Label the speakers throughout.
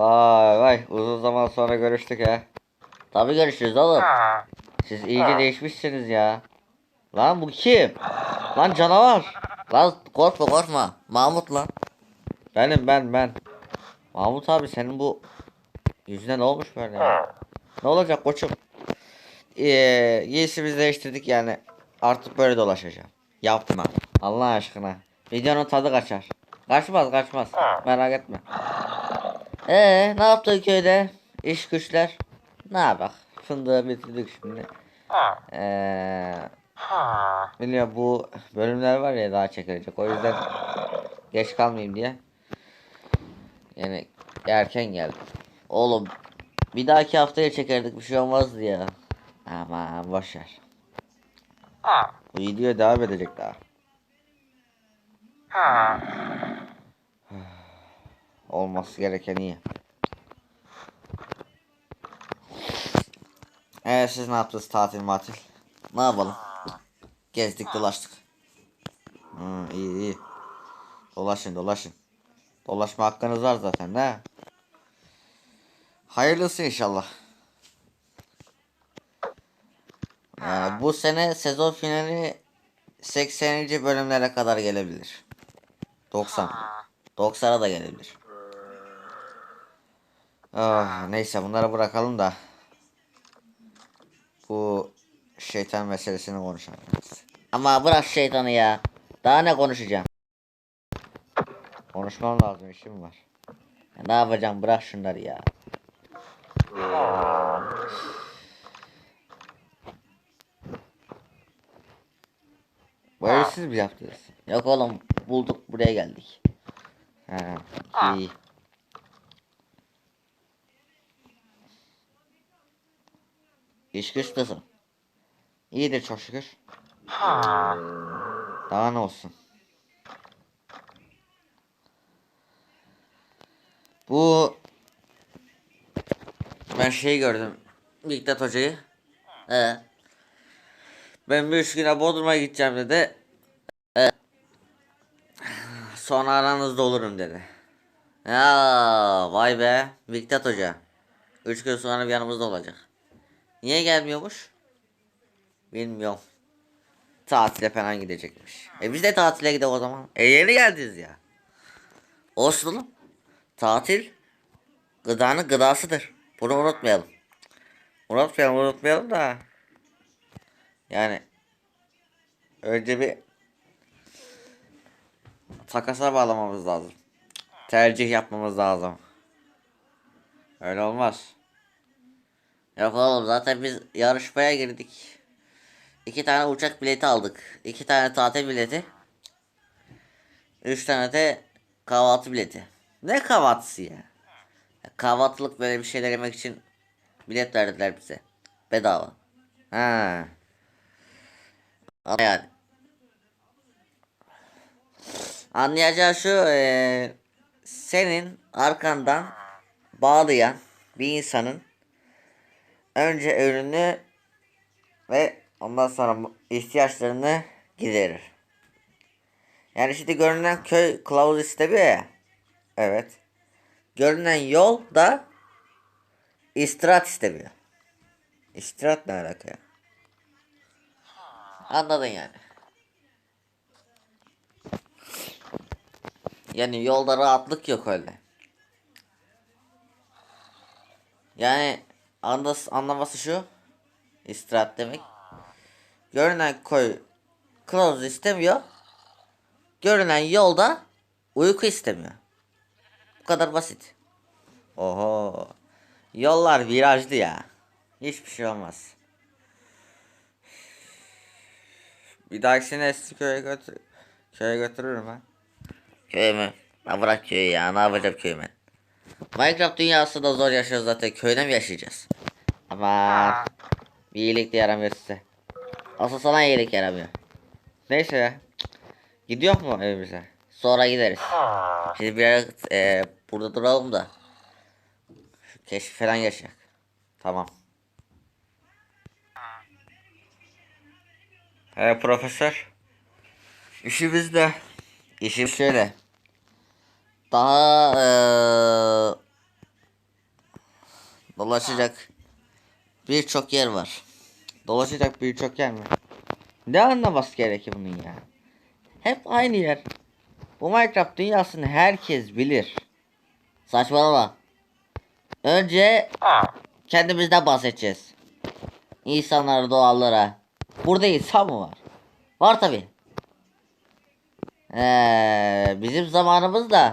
Speaker 1: Vay vay uzun zaman sonra görüştük ha. Tabii görüşürüz oğlum. Siz iyice değişmişsiniz ya. Lan bu kim? Lan canavar. Lan korkma korkma. Mahmut lan. Benim ben ben. Mahmut abi senin bu yüzüne ne olmuş böyle ya? Ne olacak koçum? Ee, giysimizi değiştirdik yani. Artık böyle dolaşacağım. Yapma. Allah aşkına. Videonun tadı kaçar. Kaçmaz kaçmaz. Merak etme. Ee, ne yaptın köyde? İş güçler. Ne yapak? Fındığı bitirdik şimdi. Ee, biliyor bu bölümler var ya daha çekilecek. O yüzden geç kalmayayım diye. Yani erken geldim. Oğlum bir dahaki haftaya çekerdik bir şey olmazdı ya. Aman boşver. Bu video devam edecek daha. Olması gereken iyi. Ee siz ne yaptınız tatil matil? Ne yapalım? Gezdik dolaştık. Hı, iyi iyi. Dolaşın dolaşın. Dolaşma hakkınız var zaten ne? Hayırlısı inşallah. Yani bu sene sezon finali 80. bölümlere kadar gelebilir. 90. 90'a da gelebilir. Ah, neyse bunları bırakalım da bu şeytan meselesini konuşalım. Ama bırak şeytanı ya. Daha ne konuşacağım? Konuşmam lazım işim var. Ne yapacağım bırak şunları ya. Evi siz mi yaptınız? Yok oğlum bulduk buraya geldik. Ha, iyi. İş güç nasıl? İyidir çok şükür. Daha ne olsun? Bu ben şey gördüm. Miktat hocayı. He. Ben bir üç güne Bodrum'a gideceğim dedi. He. Sonra aranızda olurum dedi. Ya vay be Miktat hoca. Üç gün sonra bir yanımızda olacak. Niye gelmiyormuş? Bilmiyorum. Tatile falan gidecekmiş. E biz de tatile gidelim o zaman. E yeni geldiniz ya. Olsun. Tatil gıdanın gıdasıdır. Bunu unutmayalım. Unutmayalım unutmayalım da. Yani önce bir takasa bağlamamız lazım. Tercih yapmamız lazım. Öyle olmaz. Yok oğlum zaten biz yarışmaya girdik. İki tane uçak bileti aldık. İki tane tatil bileti. Üç tane de kahvaltı bileti. Ne kahvaltısı ya? kahvaltılık böyle bir şeyler yemek için bilet verdiler bize. Bedava. Ha. Ama yani. Anlayacağı şu eee, senin arkandan bağlayan bir insanın önce önünü ve ondan sonra ihtiyaçlarını giderir. Yani şimdi görünen köy kılavuz istemiyor ya. Evet. Görünen yol da istirahat istemiyor. İstirahat ne alaka ya? Anladın yani. Yani yolda rahatlık yok öyle. Yani anlas anlaması şu. İstirahat demek. Görünen koy kılavuz istemiyor. Görünen yolda uyku istemiyor. Bu kadar basit. Oho. Yollar virajlı ya. Hiçbir şey olmaz. Bir dahakine eski köye götür köye götürürüm ha. Köye mi? Ha bırak köyü ya. Ne yapacağım köyü ben? Minecraft dünyasında zor yaşıyoruz zaten. Köyde mi yaşayacağız? Ama bir iyilik de yaramıyor size. Asıl sana iyilik yaramıyor. Neyse ya. Gidiyor mu evimize? Sonra gideriz. Şimdi biraz e, burada duralım da. Şu keşif falan yaşayak. Tamam. He profesör. İşimiz de. İşim şöyle. Daha eee Dolaşacak birçok yer var. Dolaşacak birçok yer mi? Ne anlaması gerekir bunun ya? Hep aynı yer. Bu Minecraft dünyasını herkes bilir. Saçmalama. Önce kendimizden bahsedeceğiz. İnsanlara, doğallara. Burada insan mı var? Var tabi. Ee, bizim zamanımızda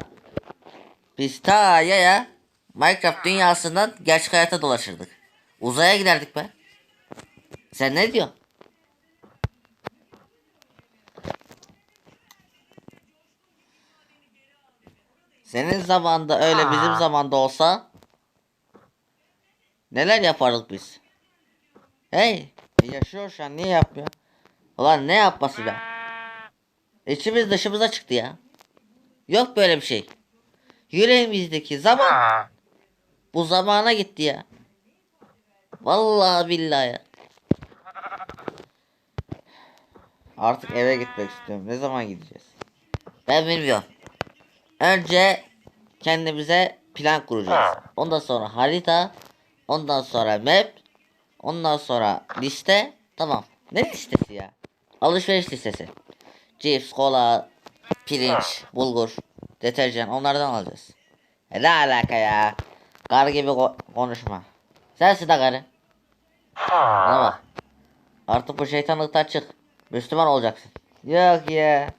Speaker 1: biz ta ya ya Minecraft dünyasından gerçek hayata dolaşırdık. Uzaya giderdik be. Sen ne diyorsun? Senin zamanda öyle bizim zamanda olsa neler yapardık biz? Hey, yaşıyor şu an niye yapmıyor? Ulan ne yapması be? İçimiz dışımıza çıktı ya. Yok böyle bir şey. Yüreğimizdeki zaman bu zamana gitti ya. Vallahi billahi. Artık eve gitmek istiyorum. Ne zaman gideceğiz? Ben bilmiyorum. Önce kendimize plan kuracağız. Ondan sonra harita. Ondan sonra map. Ondan sonra liste. Tamam. Ne listesi ya? Alışveriş listesi. Cips, kola, pirinç, bulgur, deterjan onlardan alacağız. E ne alaka ya? Karı gibi ko- konuşma. Sensin de karı. Bana bak. Artık bu şeytanlıktan çık. Müslüman olacaksın. Yok ya.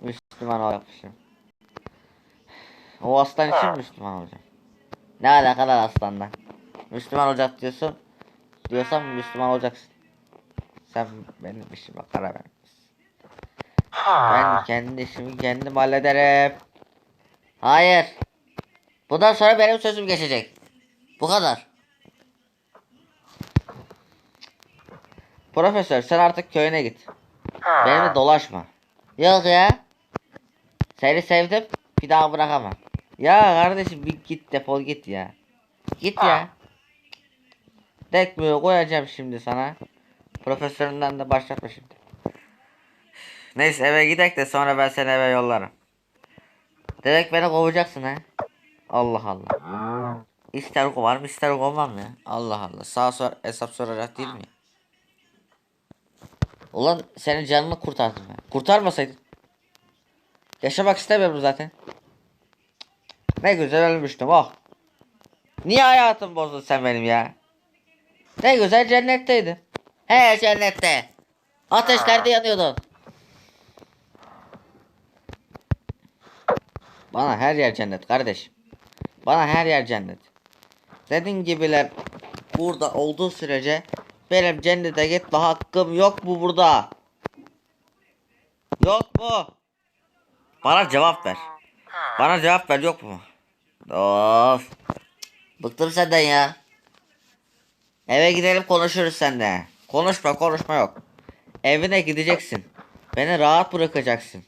Speaker 1: Müslüman olacakmışım. O aslan için Müslüman olacağım. Ne alaka lan aslanla? Müslüman olacak diyorsun. Diyorsan Müslüman olacaksın. Sen benim işime karar vermişsin. Ben kendi işimi kendim hallederim. Hayır. Bundan sonra benim sözüm geçecek. Bu kadar. Profesör sen artık köyüne git. Benimle dolaşma. Yok ya. Seni sevdim. Bir daha bırakamam. Ya kardeşim bir git defol git ya. Git ya. Tekmeyi koyacağım şimdi sana. Profesöründen de başlatma şimdi. Neyse eve gidek de sonra ben seni eve yollarım. Demek beni kovacaksın ha. Allah Allah. İster kovarım ister kovmam ya. Allah Allah. Sağ sor hesap soracak değil mi? Ulan senin canını kurtardım ben. Kurtarmasaydın. Yaşamak istemiyorum zaten. Ne güzel ölmüştüm oh. Niye hayatımı bozdun sen benim ya? Ne güzel cennetteydim. He cennette. Ateşlerde yanıyordun. Bana her yer cennet kardeşim. Bana her yer cennet. Dediğin gibiler burada olduğu sürece benim cennete gitme hakkım yok mu burada? Yok mu? Bana cevap ver. Bana cevap ver yok mu? Of. Bıktım senden ya. Eve gidelim konuşuruz seninle. Konuşma konuşma yok. Evine gideceksin. Beni rahat bırakacaksın.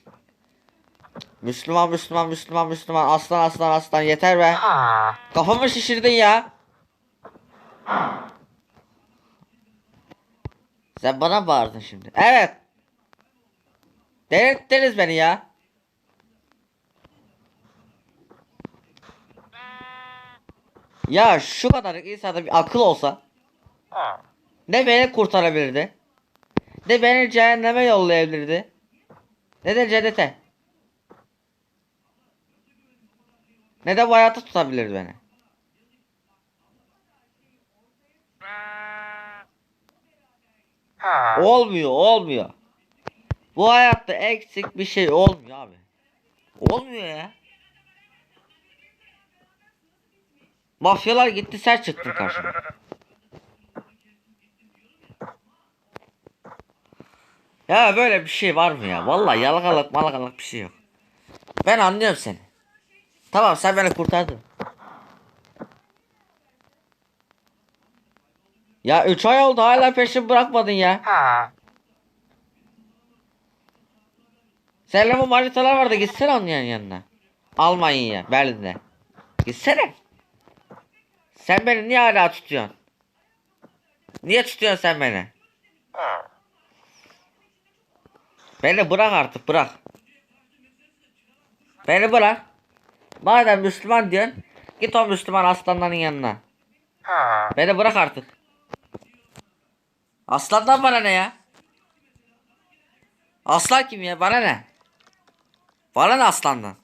Speaker 1: Müslüman Müslüman Müslüman Müslüman aslan aslan aslan yeter be. Kafamı şişirdin ya. Sen bana bağırdın şimdi. Evet. Delirttiniz beni ya. Ya şu kadar insanda bir akıl olsa ne beni kurtarabilirdi ne beni cehenneme yollayabilirdi ne de cennete ne de bu hayata tutabilirdi beni. Olmuyor olmuyor. Bu hayatta eksik bir şey olmuyor abi. Olmuyor ya. Mafyalar gitti sen çıktın karşıma. Ya böyle bir şey var mı ya? Vallahi yalakalık malakalık bir şey yok. Ben anlıyorum seni. Tamam sen beni kurtardın. Ya 3 ay oldu hala peşimi bırakmadın ya. Seninle bu manitalar vardı gitsene onun yan- yanına. Almanya, Berlin'de. Gitsene. Sen beni niye hala tutuyorsun? Niye tutuyorsun sen beni? Beni bırak artık bırak. Beni bırak. Madem Müslüman diyorsun git o Müslüman aslanların yanına. Beni bırak artık. Aslandan bana ne ya? Aslan kim ya? Bana ne? Bana ne aslandan?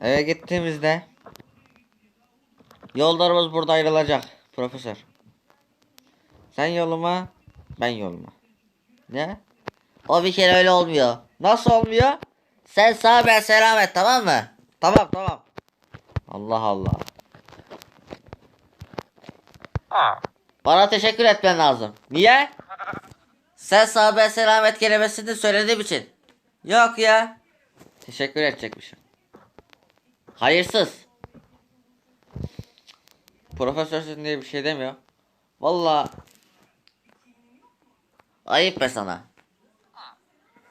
Speaker 1: Eve gittiğimizde yollarımız burada ayrılacak profesör. Sen yoluma, ben yoluma. Ne? O bir kere öyle olmuyor. Nasıl olmuyor? Sen sağ ben selamet tamam mı? Tamam tamam. Allah Allah. Bana teşekkür etmen lazım. Niye? Sen sağ ben selamet kelimesini söylediğim için. Yok ya. Teşekkür edecekmişim. Hayırsız. Profesörsün diye bir şey demiyor. Vallahi ayıp be sana.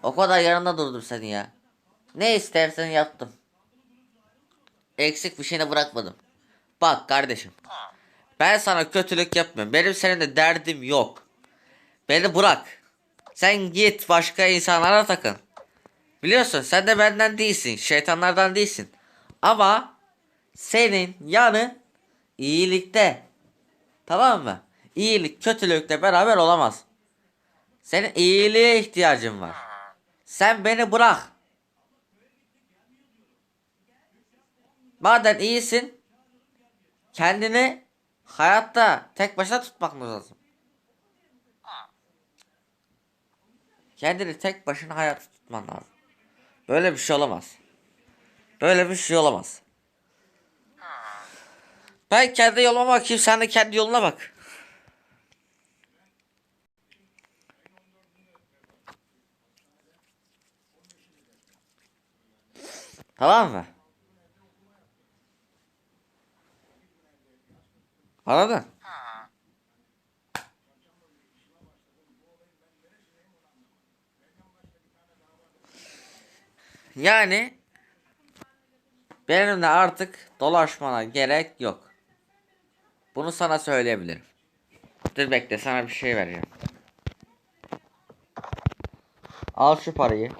Speaker 1: O kadar yanında durdum seni ya. Ne istersen yaptım. Eksik bir şeyini bırakmadım. Bak kardeşim. Ben sana kötülük yapmıyorum. Benim seninle derdim yok. Beni bırak. Sen git başka insanlara takın. Biliyorsun sen de benden değilsin. Şeytanlardan değilsin. Ama senin yanın iyilikte. Tamam mı? İyilik kötülükle beraber olamaz. Senin iyiliğe ihtiyacın var. Sen beni bırak. Madem iyisin kendini hayatta tek başına tutmak lazım. Kendini tek başına hayatta tutman lazım. Böyle bir şey olamaz. Böyle bir şey olamaz. Ben kendi yoluma bakayım sen de kendi yoluna bak. Tamam mı? Anladın? Yani benimle artık dolaşmana gerek yok. Bunu sana söyleyebilirim. Dur bekle sana bir şey vereceğim. Al şu parayı.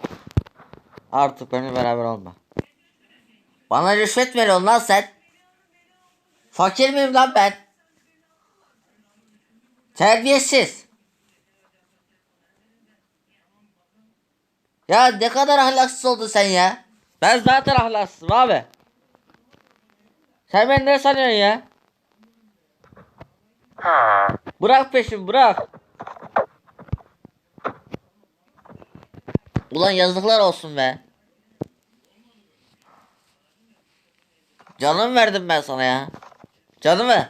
Speaker 1: Artık benimle beraber olma. Bana rüşvet veriyorsun lan sen. Fakir miyim lan ben? Terbiyesiz. Ya ne kadar ahlaksız oldun sen ya. Ben zaten ahlaksızım abi. Sen beni ne sanıyorsun ya? Bırak peşimi bırak. Ulan yazıklar olsun be. Canım verdim ben sana ya. Canımı.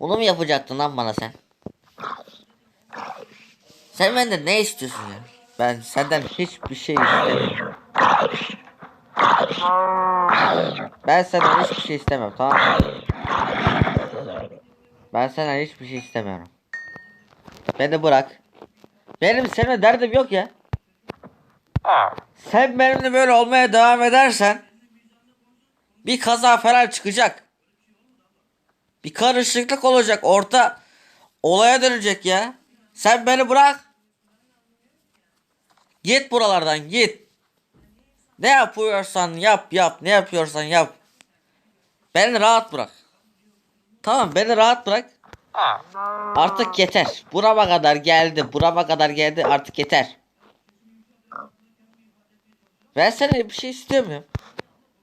Speaker 1: Bunu mu yapacaktın lan bana sen? Sen benden ne istiyorsun ya? Ben senden hiçbir şey istemiyorum. Ben senden hiçbir şey istemiyorum tamam mı? Ben senden hiçbir şey istemiyorum. Beni bırak. Benim seninle derdim yok ya. Sen benimle böyle olmaya devam edersen bir kaza falan çıkacak. Bir karışıklık olacak. Orta olaya dönecek ya. Sen beni bırak. Git buralardan git. Ne yapıyorsan yap yap. Ne yapıyorsan yap. Beni rahat bırak. Tamam beni rahat bırak. Artık yeter. Burama kadar geldi. Burama kadar geldi. Artık yeter. Ben sana bir şey istiyor muyum?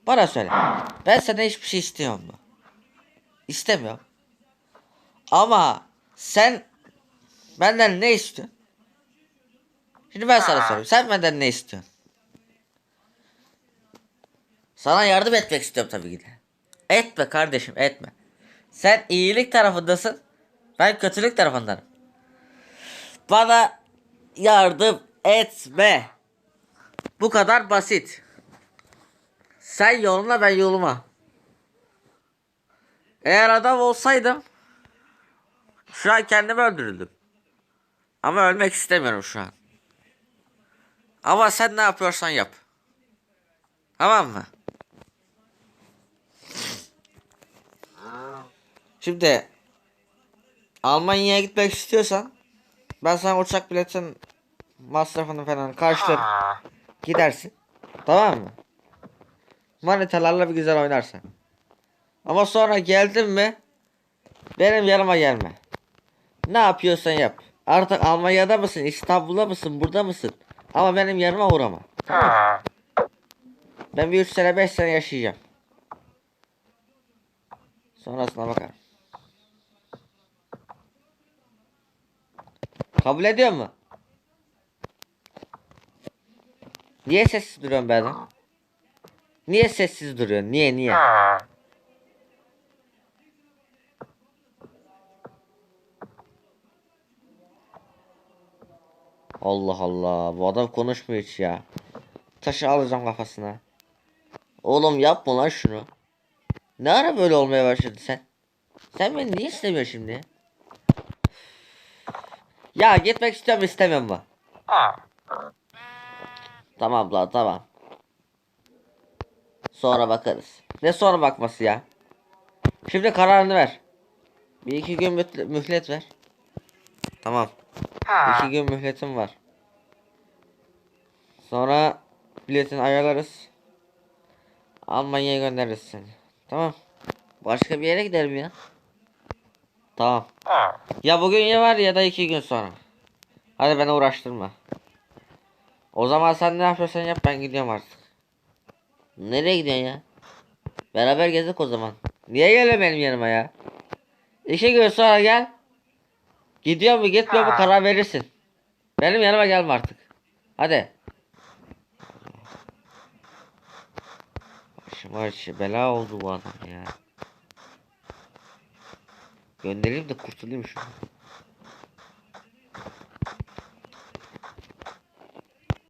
Speaker 1: Bana söyle. Ben sana hiçbir şey istiyorum mu? İstemiyorum. Ama sen benden ne istiyorsun? Şimdi ben sana sorayım. Sen benden ne istiyorsun? Sana yardım etmek istiyorum tabii ki de. Etme kardeşim etme. Sen iyilik tarafındasın. Ben kötülük tarafındanım. Bana yardım etme. Bu kadar basit. Sen yoluna ben yoluma. Eğer adam olsaydım şu an kendimi öldürürdüm. Ama ölmek istemiyorum şu an. Ama sen ne yapıyorsan yap. Tamam mı? Şimdi Almanya'ya gitmek istiyorsan ben sana uçak biletin masrafını falan karşılarım. Gidersin. Tamam mı? Manitalarla bir güzel oynarsın. Ama sonra geldin mi benim yanıma gelme. Ne yapıyorsan yap. Artık Almanya'da mısın, İstanbul'da mısın, burada mısın? Ama benim yanıma uğrama. Tamam. Ben bir 3 sene 5 sene yaşayacağım. Sonrasına bakarım. Kabul ediyor mu? Niye sessiz duruyorsun be adam? Niye sessiz duruyorsun? Niye niye? Allah Allah. Bu adam konuşmuyor hiç ya. Taşı alacağım kafasına. Oğlum yapma lan şunu. Ne ara böyle olmaya başladın sen? Sen beni niye istemiyorsun şimdi? Ya gitmek istiyorum istemiyorum mu? Tamam lan tamam. Sonra bakarız. Ne sonra bakması ya? Şimdi kararını ver. Bir iki gün mühle- mühlet ver. Tamam. İki gün mühletim var. Sonra biletini ayarlarız. Almanya'ya göndeririz seni. Tamam. Başka bir yere gidelim ya. Tamam. Ya bugün ya var ya da iki gün sonra. Hadi beni uğraştırma. O zaman sen ne yapıyorsan yap ben gidiyorum artık. Nereye gidiyorsun ya? Beraber gezdik o zaman. Niye geliyor benim yanıma ya? İki gün sonra gel. Gidiyor mu gitmiyor mu karar verirsin. Benim yanıma gelme artık. Hadi. Başıma işi bela oldu bu adam ya. Göndereyim de kurtulayım şunu.